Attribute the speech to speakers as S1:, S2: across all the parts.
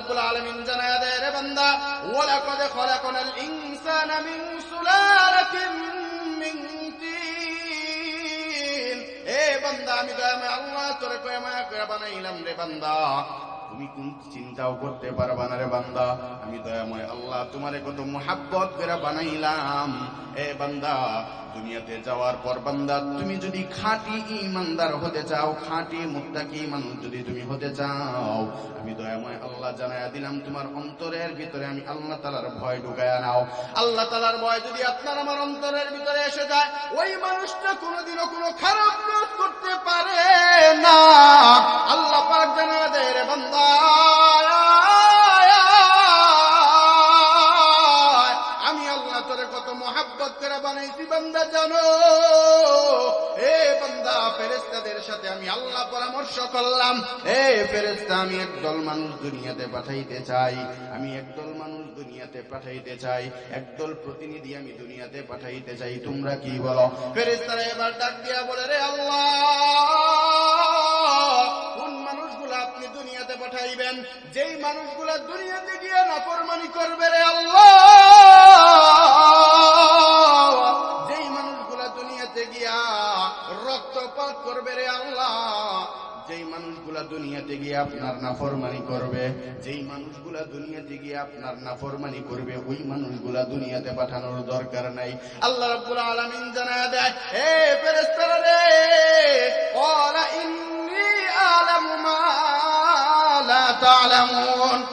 S1: রাব্বুল আলামিন জানায়া দেয়, রে বান্দা, ওয়ালাকাদ খলাকনাল ইনসানা মিন সুলালাতিন মিন তিন। এ বান্দা, আমি আল্লাহ, তোরে কয়ে করে বানাইলাম রে বান্দা। তুমি কোন চিন্তাও করতে পারবা না রে বান্দা? আমি দয়াময় আল্লাহ, তোমারে কত মোহাব্বত করে বানাইলাম। এ বান্দা, দুনিয়াতে যাওয়ার পর বান্দা, তুমি যদি খাঁটি ইমানদার হতে চাও, খাঁটি মুত্তাকি মানুষ যদি তুমি হতে চাও, আমি দয়াময় আল্লাহ জানায়া দিলাম, তোমার অন্তরের ভিতরে আমি আল্লাহ তালার ভয় ঢুকায়া নাও। আল্লাহ তালার ভয় যদি আপনার আমার অন্তরের ভিতরে এসে যায়, ওই মানুষটা কোনোদিনও কোনো খারাপ করতে পারে না। আল্লাহ পাক জানায়া দেয়, রে বান্দা আমি আল্লাহ তোরে কত করে বানাইছি, বান্দা জানো। পরামর্শ করলাম। ফেরেস্তা আমি একদল মানুষ দুনিয়াতে পাঠাইতে চাই। আমি একদল মানুষ দুনিয়াতে পাঠাইতে চাই। একদল প্রতিনিধি আমি দুনিয়াতে পাঠাইতে চাই। তোমরা কি বলো? ফেরেস্তারা এবার ডাক দিয়া বলে, রে আল্লাহ! যেই মানুষগুলা দুনিয়াতে গিয়ে নাফরমানি করবে রে আল্লাহ। যেই মানুষগুলা দুনিয়াতে গিয়া রক্তপাত করবে রে আল্লাহ। যেই মানুষগুলা দুনিয়াতে গিয়ে আপনার নাফরমানি করবে, যেই মানুষগুলা দুনিয়াতে গিয়ে আপনার নাফরমানি করবে, ওই মানুষগুলা দুনিয়াতে পাঠানোর দরকার নাই। আল্লাহ রাব্বুল আলামিন জানায় দেয়, হে ফেরেশতারা রে ক্বালা ইন্নী تعلمون.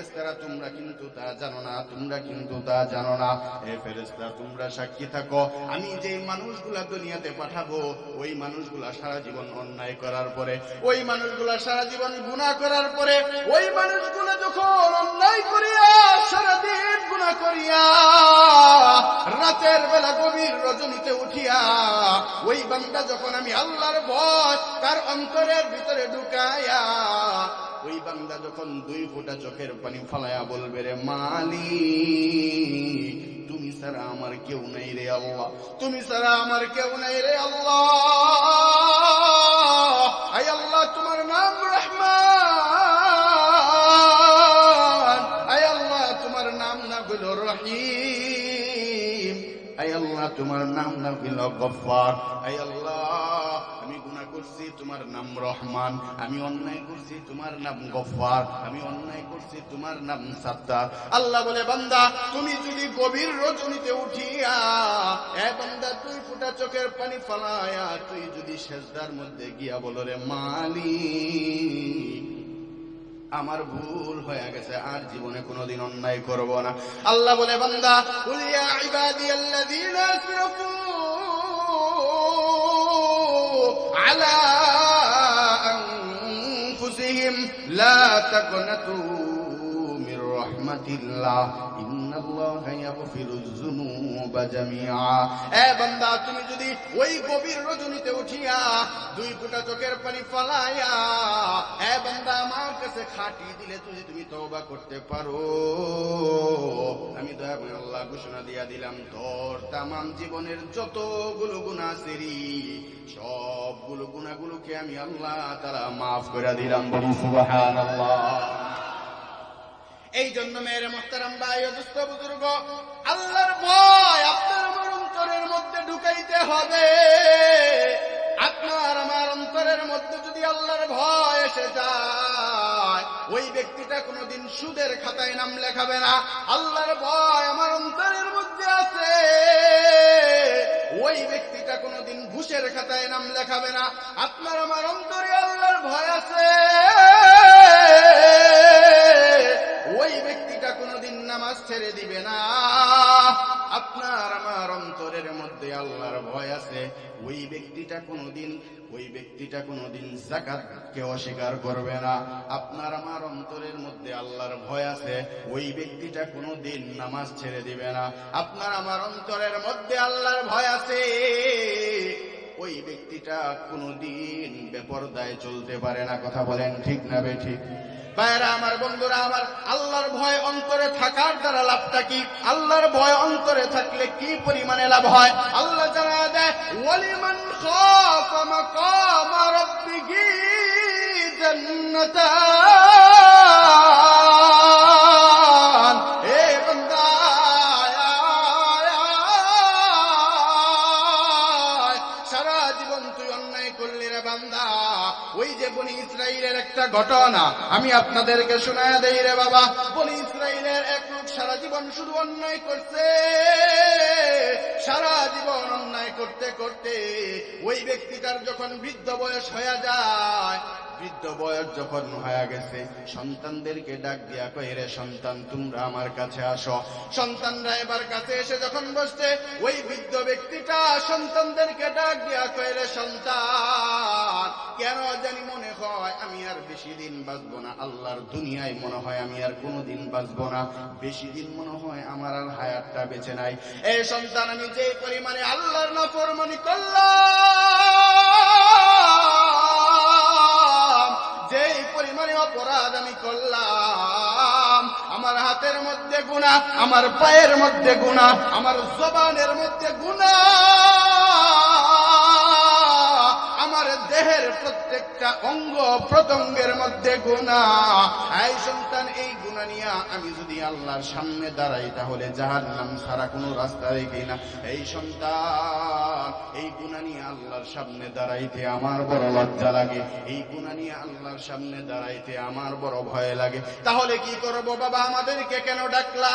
S1: এ ফেরেশতারা, তোমরা কিন্তু তা জানো না, তোমরা কিন্তু তা জানো না। এ ফেরেশতা, তোমরা সাক্ষী থাকো, আমি যে মানুষগুলা দুনিয়াতে পাঠাবো, ওই মানুষগুলা সারা জীবন অন্যায় করার পরে, ওই মানুষগুলা সারা জীবন গুনাহ করার পরে, ওই মানুষগুলা যখন অন্যায় করিয়া, সারাদিন গুনাহ করিয়া, রাতের বেলা গভীর রজনীতে উঠিয়া, ওই বান্দা যখন আমি আল্লাহর ভয়, তার অন্তরের ভিতরে ঢুকায়া ওই বান্দা যখন দুই ফোঁটা চোখের পানি ফালায়া বলবে রে মালি তুমি ছাড়া আমার কেউ নাই রে আল্লাহ, তুমি ছাড়া আমার কেউ নাই রে আল্লাহ। আই আল্লাহ, তোমার নাম রহমান। আই আল্লাহ, তোমার নাম না হইল রহিম। আই আল্লাহ, তোমার নাম না হইল গফার আই আল্লাহ করছি, তোমার নাম রহমান, আমি অন্যায় করছি, তোমার নাম গফার আমি অন্যায় করছি, তোমার নাম সাত্তার আল্লাহ বলে, বান্দা, তুমি যদি গভীর রজনীতে উঠিয়া, এ বান্দা তুই ফুটা চোখের পানি ফালায়া তুই যদি সেজদার মধ্যে গিয়া বলো রে মালিক, আমার ভুল হয়ে গেছে, আর জীবনে কোনোদিন অন্যায় করব না। আল্লাহ বলে, বান্দা কুল ইয়া ইবাদিয়াল্লাযীনা আসরাফু আলা আনফুসিহিম লা তাকনাতু মির রাহমাতিল্লাহ ইন্নাল্লাহা ইয়াগফিরুয যুনুবা জামিআ এ বান্দা, তুমি যদি ওই গভীর রজনীতে উঠিয়া দুই ফোঁটা চোখের পানি ফালায়া এ বান্দা, আমার কাছে খাটি দিলে যদি তুমি তওবা করতে পারো। আমি দয়া করে ঘোষণা দিয়া দিলাম, তোর তামাম জীবনের যতগুলো গুনাহ সেরি গুনাহগুলোকে আমি আল্লাহ তারা মাফ করে দিলাম। বলি সুবহানাল্লাহ। এই জন্য মেয়ের মোহতারাম ভাই অদুস্থ বুজুর্গ আল্লাহর ভয় আপনার আমার অন্তরের মধ্যে ঢুকাইতে হবে। আপনার আমার অন্তরের মধ্যে যদি আল্লাহর ভয় এসে যায় ওই ব্যক্তিটা কোনোদিন সুদের খাতায় নাম লেখাবে না। আল্লাহর ভয় আমার অন্তরের মধ্যে আছে। ওই ব্যক্তিটা কোনোদিন ঘুষের খাতায় নাম লেখাবে না। আপনার আমার অন্তরে আল্লাহর ভয় আছে। ওই ব্যক্তিটা কোনোদিন জাকাতকে অস্বীকার করবে না। আপনার আমার অন্তরের মধ্যে আল্লাহর ভয় আছে, ওই ব্যক্তিটা কোনোদিন নামাজ ছেড়ে দিবে না। আপনার আমার অন্তরের মধ্যে আল্লাহর ভয় আছে, ওই ব্যক্তিটা কোনোদিন বেপরদায় চলতে পারে না। কথা বলেন ঠিক না বে ঠিক? ভাইরা, আমার বন্ধুরা, আমার আল্লাহর ভয় অন্তরে থাকার দ্বারা লাভটা কি? আল্লাহর ভয় অন্তরে থাকলে কি পরিমাণে লাভ হয়? আল্লাহ জানা দেয়, ওয়ালিমান বনি ইসরাইলের একটা ঘটনা। আমি আপনাদেরকে শোনা দেই রে বাবা। বনি ইসরাইলের এক লোক সারা জীবন শুধু অন্যায় করছে। ব্যক্তিটার যখন বৃদ্ধ বয়স হয়ে যায়, বৃদ্ধ বয়স যখন হয়ে গেছে, সন্তানদেরকে ডাক দিয়া কয়ে, রে সন্তান, তোমরা আমার কাছে আসো। সন্তানরা এবার কাছে এসে যখন বসছে, ওই বৃদ্ধ ব্যক্তিটা সন্তানদেরকে ডাক দিয়া কয়ে, রে সন্তান, কেন জানি মনে হয় আমি আর বেশি দিন বাঁচবো না। আল্লাহর দুনিয়ায় মনে হয় আমি আর কোনোদিন বাঁচবো না। বেশি দিন মনে হয় আমার আর হায়াতটা বেঁচে নাই। এই সন্তান আমি যে পরিমাণে আল্লাহর না নাফরমানি করলাম গুণা আমার পায়ের মধ্যে গুণা আমার জবানের মধ্যে গুণা আমার দেহের প্রত্যেকটা অঙ্গ প্রত্যঙ্গের মধ্যে গুণা এই সন্তান, এই গুণা নিয়ে আমি যদি আল্লাহর সামনে দাঁড়াই, তাহলে যাহার নাম ছাড়া কোনো রাস্তা দেখি না। এই সন্তান, এই গুণা নিয়ে আল্লাহর সামনে দাঁড়াইতে আমার বড় লজ্জা লাগে। এই গুণা নিয়ে আল্লাহর সামনে দাঁড়াইতে আমার বড় ভয় লাগে। তাহলে কি করব বাবা? আমাদেরকে কেন ডাকলা?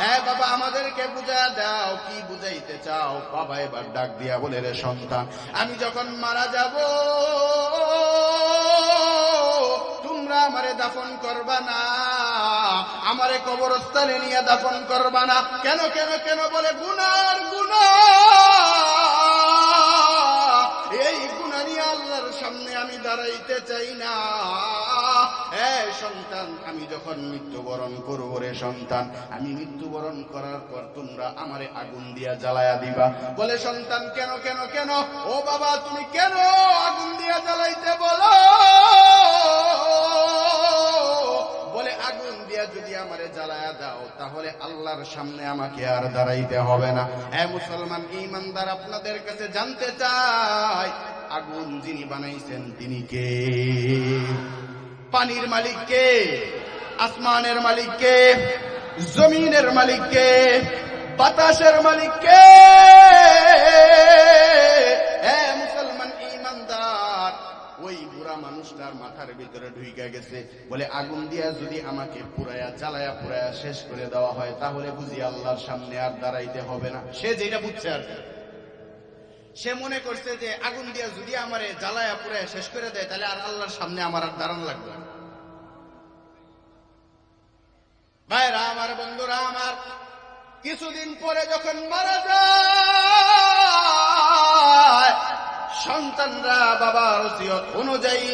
S1: হ্যাঁ বাবা, আমাদেরকে বুঝা দাও। কি বুঝাইতে চাও? বাবা, এবার ডাক দিয়া বলে, রে সন্তান, আমি যখন মারা যাব, তোমরা আমারে দাফন করবা না, আমারে কবরস্থানে নিয়ে দাফন করবা না। কেন কেন কেন বলে, গুনার গুনা এই গুণা নিয়ে আল্লাহর সামনে আমি দাঁড়াইতে চাই না। এ সন্তান, আমি যখন মৃত্যুবরণ করব রে সন্তান, আমি মৃত্যুবরণ করার পর তোমরা আমারে আগুন দিয়া জ্বালায়া দিবা। বলে, সন্তান, কেন কেন কেন? ও বাবা, তুমি কেন আগুন দিয়া জ্বালাইতে বলো? বলে, আগুন দিয়া যদি আমারে জ্বালায়া দাও, তাহলে আল্লাহর সামনে আমাকে আর দাঁড়াইতে হবে না। এ মুসলমান ইমানদার আপনাদের কাছে জানতে চাই, আগুন যিনি বানাইছেন তিনি কে? পানির মালিক কে? আসমানের মালিক কে? জমিনের মালিক কে? বাতাসের মালিক কে? যদি আমাকে শেষ করে দেওয়া হয়, তাহলে বুঝি আল্লাহর সামনে আর দাঁড়াইতে হবে না। সে যেটা বুঝছে আর সে মনে করছে যে, আগুন দিয়া যদি আমারে শেষ করে দেয়, তাহলে আর আল্লাহর সামনে আমার আর দাঁড়ান লাগবে না। ভাইরা আমার বন্ধুরা আমার কিছুদিন পরে যখন মারা যায়, সন্তানরা বাবার অনুযায়ী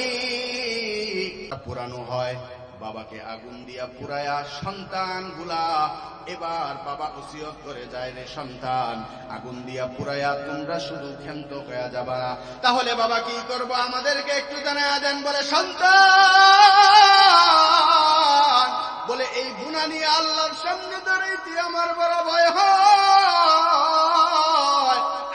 S1: পুরানো হয়। বাবাকে আগুন দিয়া পুরায়া সন্তানগুলা এবার বাবা ওসিয়ত করে যায় রে সন্তান। আগুন দিয়া পুরায়া তোমরা শুধু ক্ষান্ত হয়ে যাবা। তাহলে বাবা কি করব? আমাদেরকে একটু জানায়া দেন বলে, সন্তান! এই গুণা নিয়ে আল্লাহর সামনে দাঁড়াইতে আমার বড় ভয় হয়।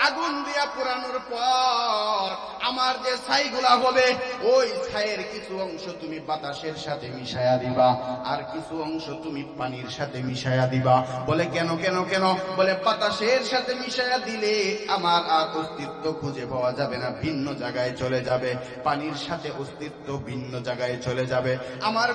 S1: আগুন দিয়া পুরানোর পর আমার যে ছাইগুলা হবে, ওই ছাইয়ের কিছু অংশ তুমি বাতাসের সাথে মিশায়া দিবা, আর কিছু অংশ তুমি পানির সাথে মিশায়া দিবা। বলে, কেন কেন কেন? বলে, বাতাসের সাথে মিশায়া দিলে আমার আর অস্তিত্ব খুঁজে পাওয়া যাবে না, ভিন্ন জায়গায় চলে যাবে। পানির সাথে অস্তিত্ব ভিন্ন জায়গায় চলে যাবে। আমার